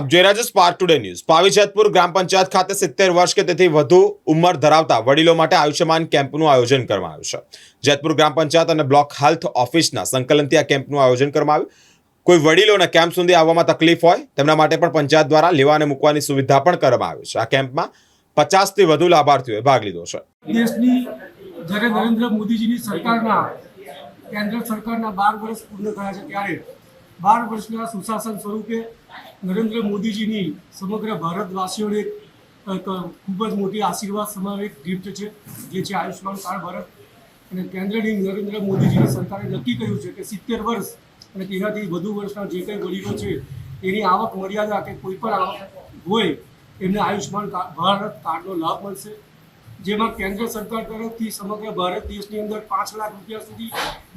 આપ જોઈ રહ્યા છો Spark today news Pavijetpur gram panchayat ખાતે સિત્તેર વર્ષ કે તેથી વધુ ઉંમર ધરાવતા વડીલો માટે આયુષ્યમાન કેમ્પનું આયોજન કરવામાં આવ્યું છે. જેતપુર ગ્રામ પંચાયત અને બ્લોક હેલ્થ ઓફિસના સંકલનથી આ કેમ્પનું આયોજન કરવામાં આવ્યું. કોઈ વડીલોને કેમ્પ સુધી આવવામાં તકલીફ હોય, તેમના માટે પણ પંચાયત દ્વારા લેવા અને મૂકવાની સુવિધા પણ કરવામાં આવી છે. આ કેમ્પમાં પચાસથી વધુ લાભાર્થીઓએ ભાગ લીધો છે. દેશની જ્યારે નરેન્દ્ર મોદીજીની સરકારના, કેન્દ્ર સરકારના બાર વર્ષ પૂર્ણ થયા છે ત્યારે બાર વર્ષના સુશાસન સ્વરૂપે નરેન્દ્ર મોદીજીની સમગ્ર ભારતવાસીઓને ખૂબ જ મોટી આશીર્વાદ સમાવે ગિફ્ટ છે, જે છે આયુષ્યમાન કાર્ડ ભારત. અને કેન્દ્રની નરેન્દ્ર મોદીજીની સરકારે નક્કી કર્યું છે કે સિત્તેર વર્ષ અને તેનાથી વધુ વર્ષના જે કંઈ વડીલો છે, એની આવક મર્યાદા કે કોઈ પણ આવક હોય, એમને આયુષ્યમાન ભારત કાર્ડનો લાભ મળશે. જેમાં કેન્દ્ર સરકાર તરફથી સમગ્ર ભારત દેશની અંદર પાંચ લાખ રૂપિયા સુધી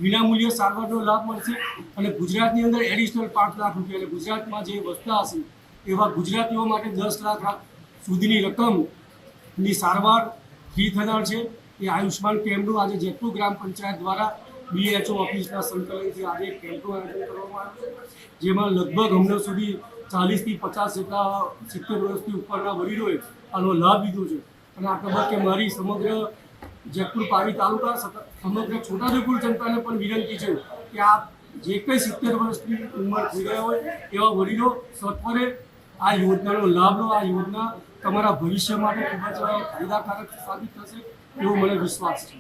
વિનામૂલ્ય સારવારનો લાભ મળશે અને ગુજરાતની અંદર એડિશનલ પાંચ લાખ રૂપિયા. એટલે ગુજરાતમાં જે વસતા હશે એવા ગુજરાતીઓ માટે દસ લાખ સુધીની રકમની સારવાર ફ્રી થનાર છે. એ આયુષ્માન કેમ્પનું આજે જેતપુર ગ્રામ પંચાયત દ્વારા બીએચઓ ઓફિસના સંકલનથી આજે કેમ્પનું આયોજન કરવામાં આવ્યું છે. જેમાં લગભગ હમણાં સુધી ચાલીસથી પચાસ જેટલા સિત્તેર વર્ષથી ઉપરના વડીલોએ આનો લાભ લીધો છે. અને આ તબક્કે મારી સમગ્ર જેતપુર પાવી તાલુકા સમગ્ર છોટાઉદેપુર જનતાને પણ વિનંતી છે કે આ જે કંઈ સિત્તેર વર્ષની ઉંમર થઈ ગયા હોય એવા વડીલો સત્વરે આ યોજનાનો લાભ લો. આ યોજના તમારા ભવિષ્ય માટે ખૂબ જ ફાયદાકારક સાબિત થશે એવો મને વિશ્વાસ છે.